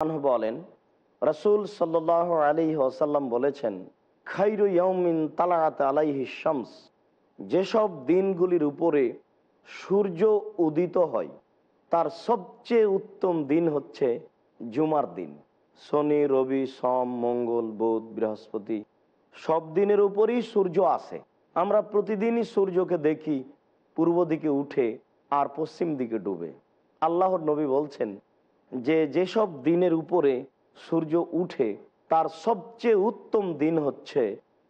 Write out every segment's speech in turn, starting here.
বলেন, রসুল সাল্লাহ আলী ওসাল্লাম বলেছেন, খাইরু ইয়মিন তালাত আলাইহি শামস, যেসব দিনগুলির উপরে সূর্য উদিত হয়, তার সবচেয়ে উত্তম দিন হচ্ছে জুমার দিন। শনি, রবি, সোম, মঙ্গল, বুধ, বৃহস্পতি, সব দিনের উপরই সূর্য আসে। আমরা প্রতিদিনই সূর্যকে দেখি, পূর্ব দিকে উঠে আর পশ্চিম দিকে ডুবে। আল্লাহর নবী বলছেন যে যেসব দিনের উপরে সূর্য উঠে, তার সবচেয়ে উত্তম দিন হচ্ছে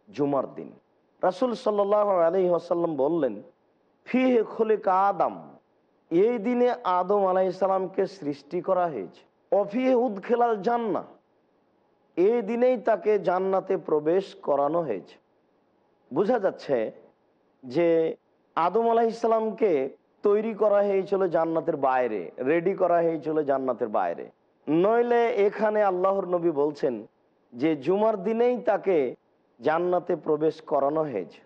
জুমার দিন। রাসুল সাল্লাহ আলি আসাল্লাম বললেন, ফিহে খোলে আদম, এই দিনে আদম আলাইসালামকে সৃষ্টি করা হয়েছে। অফিহে উদ্খেলাল জান্না এই দিনেই তাকে জান্নাতে প্রবেশ করানো হয়েছে। বোঝা যাচ্ছে যে আদম আলাইসালামকে তৈরি করা হয়েছিল জান্নাতের বাইরে রেডি করা হয়েছিল জান্নাতের বাইরে। নইলে এখানে আল্লাহর নবী বলছেন যে, জুমার দিনেই তাকে জান্নাতে প্রবেশ করানো হয়েছে।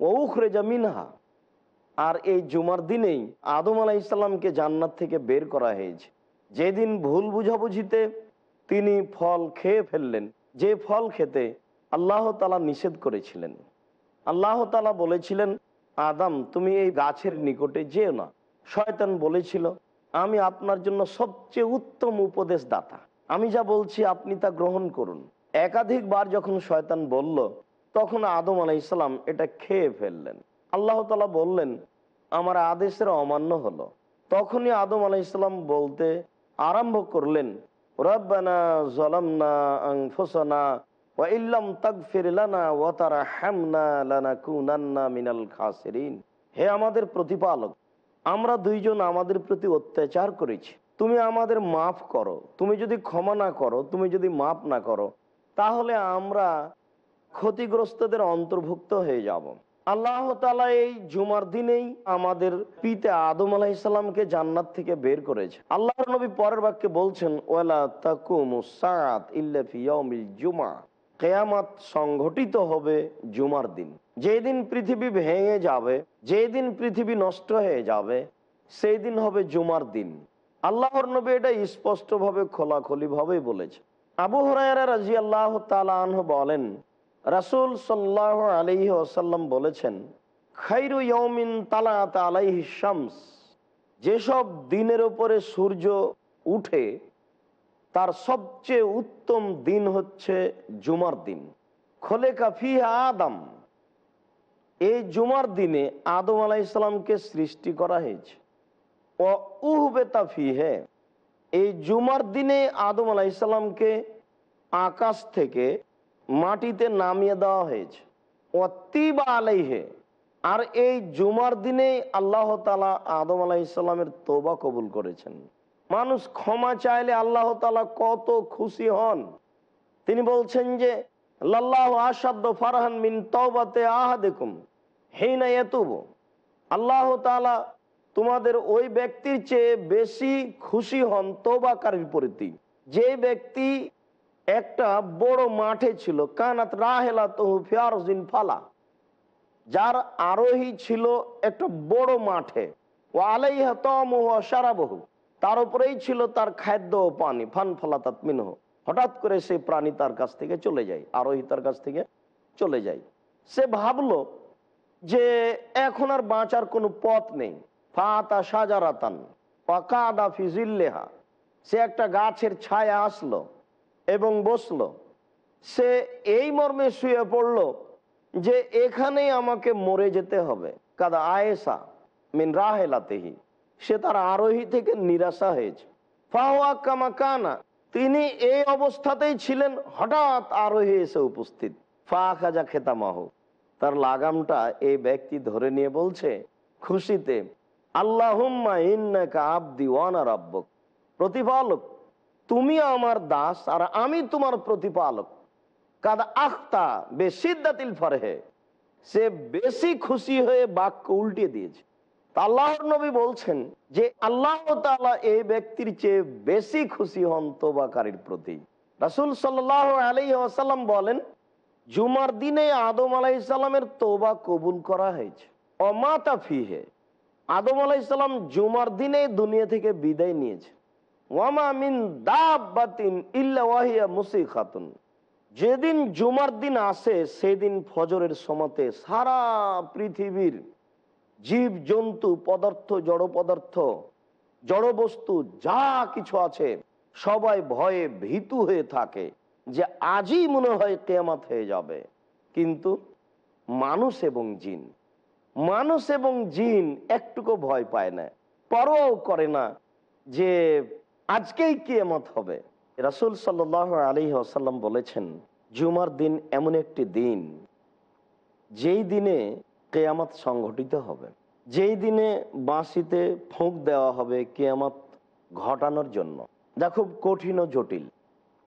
ওখরেজা মিনহা। আর এই জুমার দিনেই আদম আলাহ ইসলামকে জান্নাত থেকে বের করা হয়েছে। যেদিন ভুল বুঝাবুঝিতে তিনি ফল খেয়ে ফেললেন, যে ফল খেতে আল্লাহ তালা নিষেধ করেছিলেন। আল্লাহ তালা বলেছিলেন আদাম, তুমি এই গাছের নিকটে যেও না। শয়তান বলেছিল, আমি আপনার জন্য সবচেয়ে উত্তম উপদেশ দাতা আমি যা বলছি আপনি তা গ্রহণ করুন। একাধিকবার যখন শয়তান বলল, তখন আদম আলাই ইসলাম এটা খেয়ে ফেললেন। আল্লাহ তালা বললেন, আমার আদেশের অমান্য হলো। তখনই আদম আলাই ইসলাম বলতে আরম্ভ করলেন, রব্বানা জলামনা আংফুসানা হে আমাদের প্রতিপালক, আমরা দুইজন আমাদের প্রতি অত্যাচার করেছি। তুমি আমাদের মাফ করো। তুমি যদি ক্ষমা না করো, তুমি যদি মাফ না করো, তাহলে আমরা ক্ষতিগ্রস্তদের অন্তর্ভুক্ত হয়ে যাব। আল্লাহ তালা এই জুমার দিনেই আমাদের পিতে আদম আলাহিসাল্লামকে জান্নাত থেকে বের করেছে। আল্লাহ নবী পরের বাক্যে বলছেন, ওয়ালা তাকুমু ইল্লা ফি ইয়াউমিল জুমা। কেয়ামাত সংঘটিত হবে জুমার দিন। যেদিন পৃথিবী ভেঙে যাবে, যেদিন পৃথিবী নষ্ট হয়ে যাবে সেই দিন হবে জুমার দিন। আল্লাহর নবী এটা স্পষ্টভাবে খোলাখলি ভাবে বলেছে। আবু হরাইরা রাজি আল্লাহ তালাহ বলেন, রাসুল সাল্লাহ আলহি আসাল্লাম বলেছেন, খাইরু ইয়মিন তালাত আলাইহি শামস যেসব দিনের উপরে সূর্য উঠে তার সবচেয়ে উত্তম দিন হচ্ছে জুমার দিন। খোলে কাফিহা আদম। এই জুমার দিনে আদম আলাইসালামকে সৃষ্টি করা হয়েছে। ও উহবেতা ফিহে। এই জুমার দিনে আদম আলাইসাল্লামকে আকাশ থেকে মাটিতে নামিয়ে দেওয়া হয়েছে। অতিবা আলাইহে। আর এই জুমার দিনে আল্লাহ তালা আদম আলাইসাল্লামের তোবা কবুল করেছেন। মানুষ ক্ষমা চাইলে আল্লাহ তালা কত খুশি হন। তিনি বলছেন যে, লাল্লাহ আসাদ্দ ফারহান মিন তবাতে আহা হেই না এতুব আল্লাহ তালা তোমাদের ওই ব্যক্তির চেয়ে বেশি খুশি হন তোবাকারীর প্রতি যে ব্যক্তি একটা বড় মাঠে ছিল, কানাত রাহেলা তহু ফিয়ারজিন ফালা, যার আরোহী ছিল একটা বড় মাঠে। ও আলাইহা তমহ সারাবহু তার উপরেই ছিল তার খাদ্য ও পানি। ফান ফালাতাত মিনহ। হঠাৎ করে সেই প্রাণী তার কাছ থেকে চলে যায়, আরোহী তার কাছ থেকে চলে যায়। সে ভাবলো যে এখন আর বাঁচার কোনো পথ নেই। ফাতা সাজারাতান পাকাদা ফিজিল্লেহা সে একটা গাছের ছায়া আসলো এবং বসল। সে এই মর্মে শুয়ে পড়ল যে এখানেই আমাকে মরে যেতে হবে। কাদা আয়েসা মিন রাহেলাতেহি। সে তার আরোহী থেকে নিরাশা হয়েছে। ফাহুয়া কামা কানা তিনি এই অবস্থাতেই ছিলেন, হঠাৎ আরোহী এসে উপস্থিত। ফা খাজা খেতামাহ, তার লাগামটা এই ব্যক্তি ধরে নিয়ে বলছে, খুশিতে, আল্লাহুম্মা ইন্নাকা আব্দি ওয়ানা রাব্বক। প্রতিপালক তুমি আমার দাস আর আমি তোমার প্রতিপালক। কাদা আখতা বেশিদ্দাতিল ফরহে। সে বেশি খুশি হয়ে বাক্য উল্টে দিয়েছে। আল্লাহর নবী বলছেন যে আল্লাহ এই ব্যক্তির চেয়ে বেশি খুশি হন তোবাকারীর প্রতি। রাসূল সাল্লাহ আলী আসাল্লাম বলেন, জুমার দিনে আদম আলাইসাল্লামের তোবা কবুল করা হয়েছে। অমাতা ফিহে। আদম আলাইসাল্লাম জুমার দিনে দুনিয়া থেকে বিদায় নিয়েছে। ওয়ামা ইল্লা ওয়াহিয়া মুসিখাতুন। যেদিন জুমার দিন আসে, সেদিন ফজরের সমাতে সারা পৃথিবীর জীব জন্তু পদার্থ, জড় পদার্থ, জড় বস্তু, যা কিছু আছে, সবাই ভয়ে ভীতু হয়ে থাকে যে আজই মনে হয় কেয়ামাত হয়ে যাবে। কিন্তু মানুষ এবং জিন, মানুষ এবং জিন একটুকু ভয় পায় না পরও করে না যে আজকেই কেয়ামত হবে। রাসুল সাল্লাহ আলী আসাল্লাম বলেছেন, জুমার দিন এমন একটি দিন, যেই দিনে কেয়ামত সংঘটিত হবে। যেই দিনে বাঁশিতে ফোঁক দেওয়া হবে কেয়ামত ঘটানোর জন্য। যা খুব কঠিন ও জটিল।